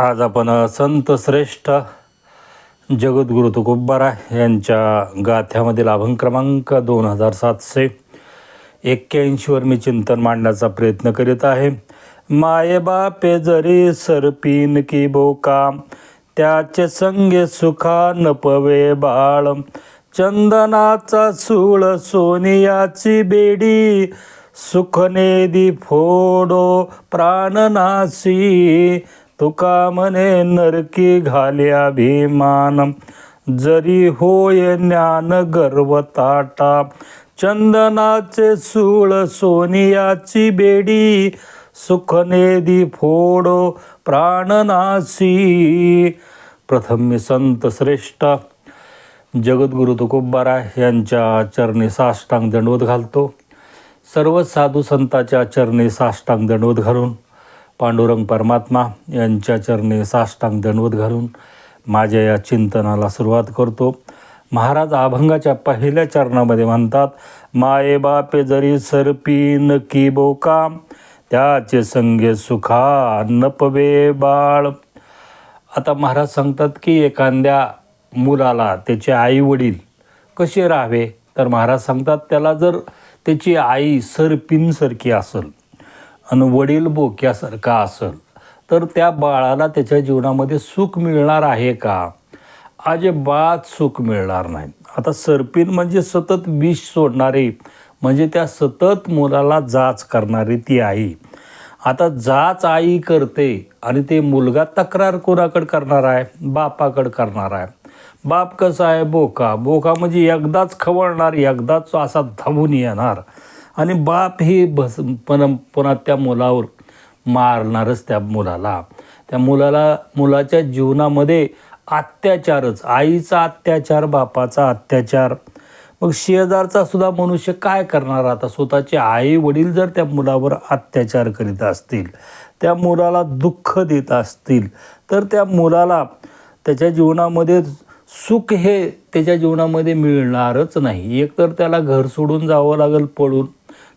आज आपण संत श्रेष्ठ जगद्गुरु तुकोबारा यांच्या गाथ्यामधील अभंग क्रमांक दोन हजार सातशे एक्क्याऐंशीवर मी चिंतन मांडण्याचा प्रयत्न करीत आहे. मायबापे जरी सरपीन की बोका त्याचे संगे सुखा नपवे बाळ. चंदनाचा सूळ सोनियाची बेडी सुखनेदी फोडो प्राणनासी तुका म्हणे नरकी घाल्या भीमान जरी होय ज्ञान गर्व ताटा चंदनाचे सूळ सोनियाची बेडी सुखनेदी फोडो प्राणनाशी प्रथम मी संत श्रेष्ठ. जगद्गुरु तुकोबारा यांच्या चरणी साष्टांग दंडवत घालतो. सर्व साधू संताच्या चरणी साष्टांग दंडवत घालून पांडुरंग परमात्मा यांच्या चरणी साष्टांग दंडवत घालून माझ्या या चिंतनाला सुरुवात करतो. महाराज अभंगाच्या पहिल्या चरणामध्ये म्हणतात माये बापे जरी सरपीन की बोका त्याचे संगे सुखा नपवे बाळ. आता महाराज सांगतात की एखाद्या मुलाला त्याचे आई वडील कसे राहावे? तर महाराज सांगतात त्याला जर त्याची आई सरपिनसारखी असेल आणि वडील बोक्यासारखा असेल तर त्या बाळाला त्याच्या जीवनामध्ये सुख मिळणार आहे का? अजिबात सुख मिळणार नाही. आता सरपिन म्हणजे सतत विष सोडणारी म्हणजे त्या सतत मुलाला जाच करणारी ती आई. आता जाच आई करते आणि ते मुलगा तक्रार कोणाकडे करणार आहे? बापाकडे करणार आहे. बाप कसा आहे? बोका. बोका म्हणजे एकदाच खवळणार एकदाच असा धावून येणार. आणि बाप हे भस पण पुन्हा त्या मुलावर मारणारच त्या मुलाला. त्या मुलाला मुलाच्या जीवनामध्ये अत्याचारच आईचा अत्याचार बापाचा अत्याचार. मग शेजारचा सुद्धा मनुष्य काय करणार आता? स्वतःचे आई वडील जर त्या मुलावर अत्याचार करीत असतील त्या मुलाला दुःख देत असतील तर त्या मुलाला त्याच्या जीवनामध्ये सुख हे त्याच्या जीवनामध्ये मिळणारच नाही. एकतर त्याला घर सोडून जावं लागेल पळून.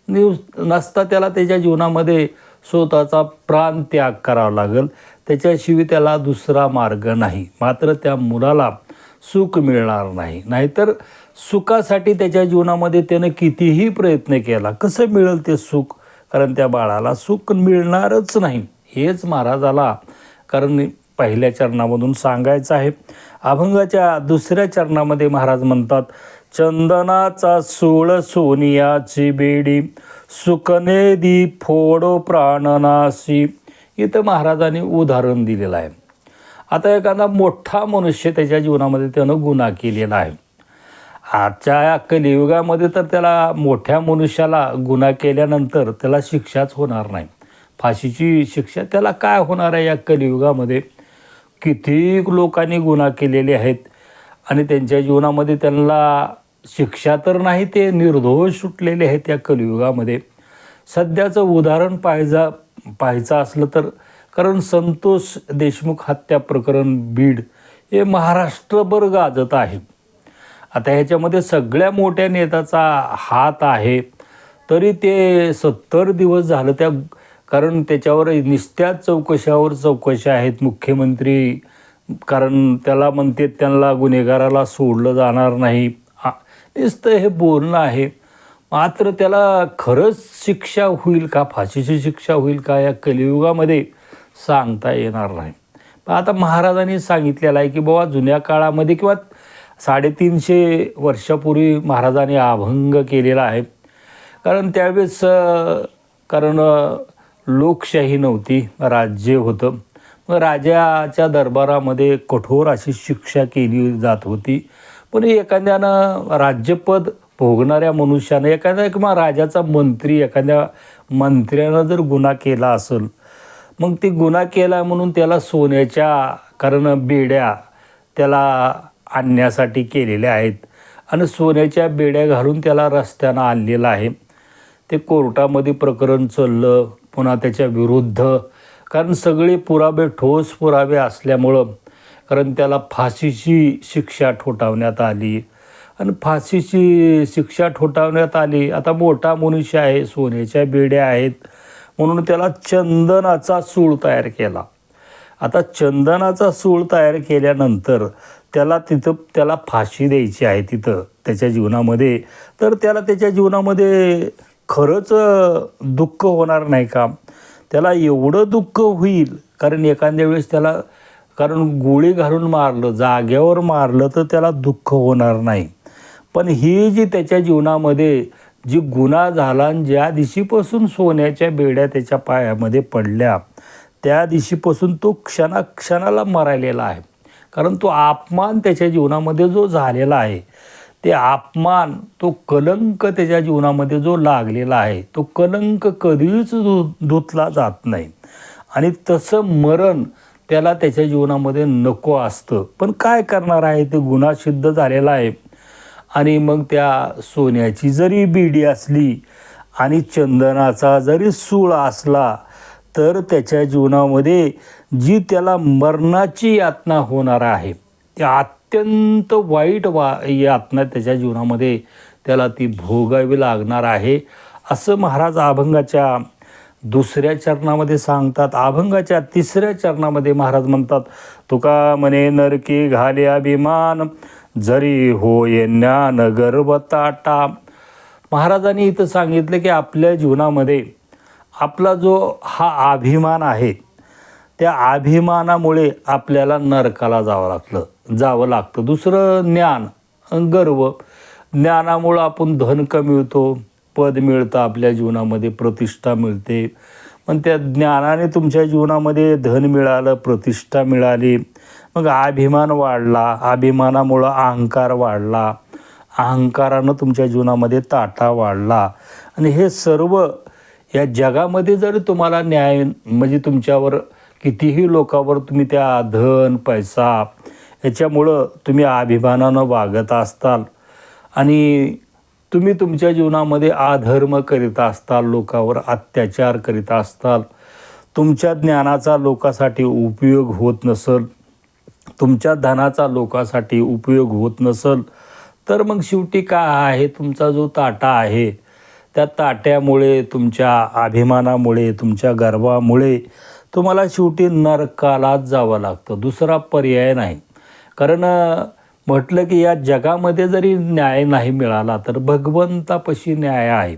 न्यूज नसता त्याला त्याच्या जीवनामध्ये स्वतःचा प्राण त्याग करावा लागेल. त्याच्याशिवाय त्याला दुसरा मार्ग नाही. मात्र त्या मुलाला सुख मिळणार नाही. नाहीतर सुखासाठी त्याच्या जीवनामध्ये त्यानं कितीही प्रयत्न केला कसं मिळेल ते सुख? कारण त्या बाळाला सुख मिळणारच नाही. हेच महाराजाला कारण पहिल्या चरणामधून सांगायचं आहे. अभंगाच्या दुसऱ्या चरणामध्ये महाराज म्हणतात चंदनाचा सूळ सोनियाची बेडी सुकनेदी फोडो प्राणनाशी इथं महाराजांनी उदाहरण दिलेलं आहे. आता एखादा मोठा मनुष्य त्याच्या जीवनामध्ये त्यानं गुन्हा केलेला आहे. आजच्या कलियुगामध्ये तर त्याला मोठ्या मनुष्याला गुन्हा केल्यानंतर त्याला शिक्षाच होणार नाही. फाशीची शिक्षा त्याला काय होणार आहे या कलियुगामध्ये? किती लोकांनी गुन्हा केलेले आहेत आणि त्यांच्या जीवनामध्ये त्यांना शिक्षा तर नाही ते निर्दोष सुटलेले आहेत या कलियुगामध्ये. सध्याचं उदाहरण पाहायचा पाहायचं असलं तर कारण संतोष देशमुख हत्या प्रकरण बीड हे महाराष्ट्रभर गाजत आहे. आता ह्याच्यामध्ये सगळ्या मोठ्या नेत्याचा हात आहे. तरी ते सत्तर दिवस झालं त्या कारण त्याच्यावर निस्त्याच चौकशावर चौकशा आहेत मुख्यमंत्री कारण त्याला म्हणते त्यांना गुन्हेगाराला सोडलं जाणार नाही. नुसतं हे बोलणं आहे. मात्र त्याला खरंच शिक्षा होईल का फाशीची शिक्षा होईल का या कलियुगामध्ये सांगता येणार नाही. आता महाराजांनी सांगितलेलं आहे की बाबा जुन्या काळामध्ये किंवा साडेतीनशे वर्षापूर्वी महाराजांनी अभंग केलेला आहे. कारण त्यावेळेस कारण लोकशाही नव्हती राज्य होतं. मग राजाच्या दरबारामध्ये कठोर अशी शिक्षा केली जात होती. पण एखाद्यानं राज्यपद भोगणाऱ्या मनुष्यानं एखाद्या किंवा राजाचा मंत्री एखाद्या मंत्र्यानं जर गुन्हा केला असेल मग ते गुन्हा केला म्हणून त्याला सोन्याच्या कारण बेड्या त्याला आणण्यासाठी केलेल्या आहेत आणि सोन्याच्या बेड्या घालून त्याला रस्त्यानं आणलेलं आहे. ते कोर्टामध्ये प्रकरण चाललं पुन्हा त्याच्या विरुद्ध. कारण सगळे पुरावे ठोस पुरावे असल्यामुळं कारण त्याला फाशीची शिक्षा ठोठावण्यात आली. आणि फाशीची शिक्षा ठोठावण्यात आली. आता मोठा मनुष्य आहे सोन्याच्या बेड्या आहेत. म्हणून त्याला चंदनाचा सूळ तयार केला. आता चंदनाचा सूळ तयार केल्यानंतर त्याला तिथं त्याला फाशी द्यायची आहे तिथं त्याच्या जीवनामध्ये. तर त्याला त्याच्या जीवनामध्ये खरंच दुःख होणार नाही का? त्याला एवढं दुःख होईल कारण एखाद्या वेळेस त्याला कारण गोळी घालून मारलं जाग्यावर मारलं तर त्याला दुःख होणार नाही. पण ही जी त्याच्या जीवनामध्ये जी गुन्हा झाला आणि ज्या दिवशीपासून सोन्याच्या बेड्या त्याच्या पायामध्ये पडल्या त्या दिवशीपासून तो क्षणा क्षणाला मरायलेला आहे. कारण तो अपमान त्याच्या जीवनामध्ये जो झालेला आहे ते अपमान तो कलंक त्याच्या जीवनामध्ये जो लागलेला आहे तो कलंक कधीच धु धुतला जात नाही. आणि तसं मरण त्याला त्याच्या जीवनामध्ये नको असतं. पण काय करणार आहे? ते गुन्हा सिद्ध झालेला आहे. आणि मग त्या सोन्याची जरी बिडी असली आणि चंदनाचा जरी सूळ असला तर त्याच्या जीवनामध्ये जी त्याला मरणाची यातना होणार आहे ती अत्यंत वाईट वा यातना त्याच्या जीवनामध्ये. त्याला ती भोगावी लागणार आहे. असं महाराज अभंगाच्या दुसऱ्या चरणामध्ये सांगतात. अभंगाच्या तिसऱ्या चरणामध्ये महाराज म्हणतात तुका म्हणे नरकी घाले अभिमान जरी होय ज्ञान गर्व ताटा. महाराजांनी इथं सांगितलं की आपल्या जीवनामध्ये आपला जो हा अभिमान आहे त्या अभिमानामुळे आपल्याला नरकाला जावं लागलं. जावं लागतं. दुसरं ज्ञान गर्व. ज्ञानामुळं आपण धन कमिळतो पद मिळतं आपल्या जीवनामध्ये प्रतिष्ठा मिळते. पण त्या ज्ञानाने तुमच्या जीवनामध्ये धन मिळालं प्रतिष्ठा मिळाली मग अभिमान वाढला. अभिमानामुळं अहंकार वाढला. अहंकारानं तुमच्या जीवनामध्ये ताटा वाढला. आणि हे सर्व या जगामध्ये जर तुम्हाला न्याय म्हणजे तुमच्यावर कितीही लोकांवर तुम्ही त्या धन पैसा याच्यामुळं तुम्ही अभिमानानं वागत असताल. आणि तुम्ही तुमच्या जीवनामध्ये आधर्म करीत असताल लोकावर अत्याचार करीत असताल. तुमच्या ज्ञानाचा लोकासाठी उपयोग होत नसल तुमच्या धनाचा लोकासाठी उपयोग होत नसल तर मग शेवटी काय आहे? तुमचा जो ताटा आहे त्या ताट्यामुळे तुमच्या अभिमानामुळे तुमच्या गर्वामुळे तुम्हाला शेवटी नरकालाच जावं लागतं. दुसरा पर्याय नाही. कारण म्हटलं की या जगामध्ये जरी न्याय नाही मिळाला तर भगवंतापशी न्याय आहे.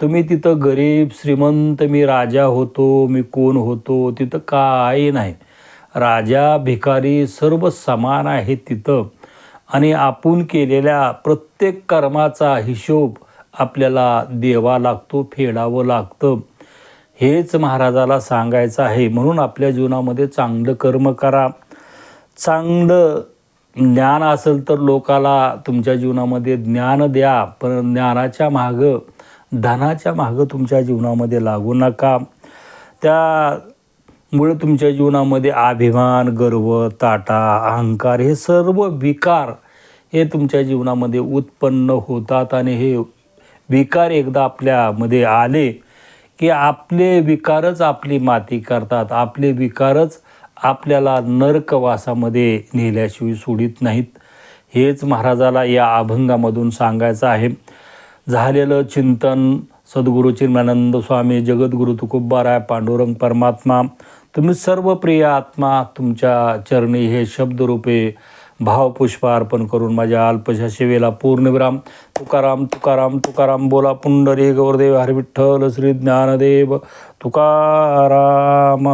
तुम्ही तिथं गरीब श्रीमंत मी राजा होतो मी कोण होतो तिथं काही नाही. राजा भिकारी सर्व समान आहेत तिथं. आणि आपण केलेल्या प्रत्येक कर्माचा हिशोब आपल्याला देवा लागतो फेडावं लागतं. हेच महाराजाला सांगायचं आहे म्हणून आपल्या जीवनामध्ये चांगलं कर्म करा. चांगलं ज्ञान असेल तर लोकाला तुमच्या जीवनामध्ये ज्ञान द्या पण ज्ञानाच्या मागं धनाच्या मागं तुमच्या जीवनामध्ये लागू नका. त्यामुळे तुमच्या जीवनामध्ये अभिमान गर्व ताटा अहंकार हे सर्व विकार हे तुमच्या जीवनामध्ये उत्पन्न होतात आणि हे विकार एकदा आपल्यामध्ये आले की आपले विकारच आपली माती करतात. आपले विकारच आपल्याला नरकवासामध्ये नेल्याशिवाय सोडित नाहीत. हेच महाराजाला या अभंगामधून सांगायचं आहे. झालेलं चिंतन सद्गुरू चिन्मानंद स्वामी जगद्गुरु तुकोबाराय पांडुरंग परमात्मा तुम्ही सर्व प्रिय आत्मा तुमच्या चरणी हे शब्दरूपे भावपुष्प अर्पण करून माझ्या अल्पशा सेवेला पूर्णविराम तुकाराम तुकाराम तुकाराम बोला पुंडरी गौरदेव हरविठ्ठल श्री ज्ञानदेव तुकाराम.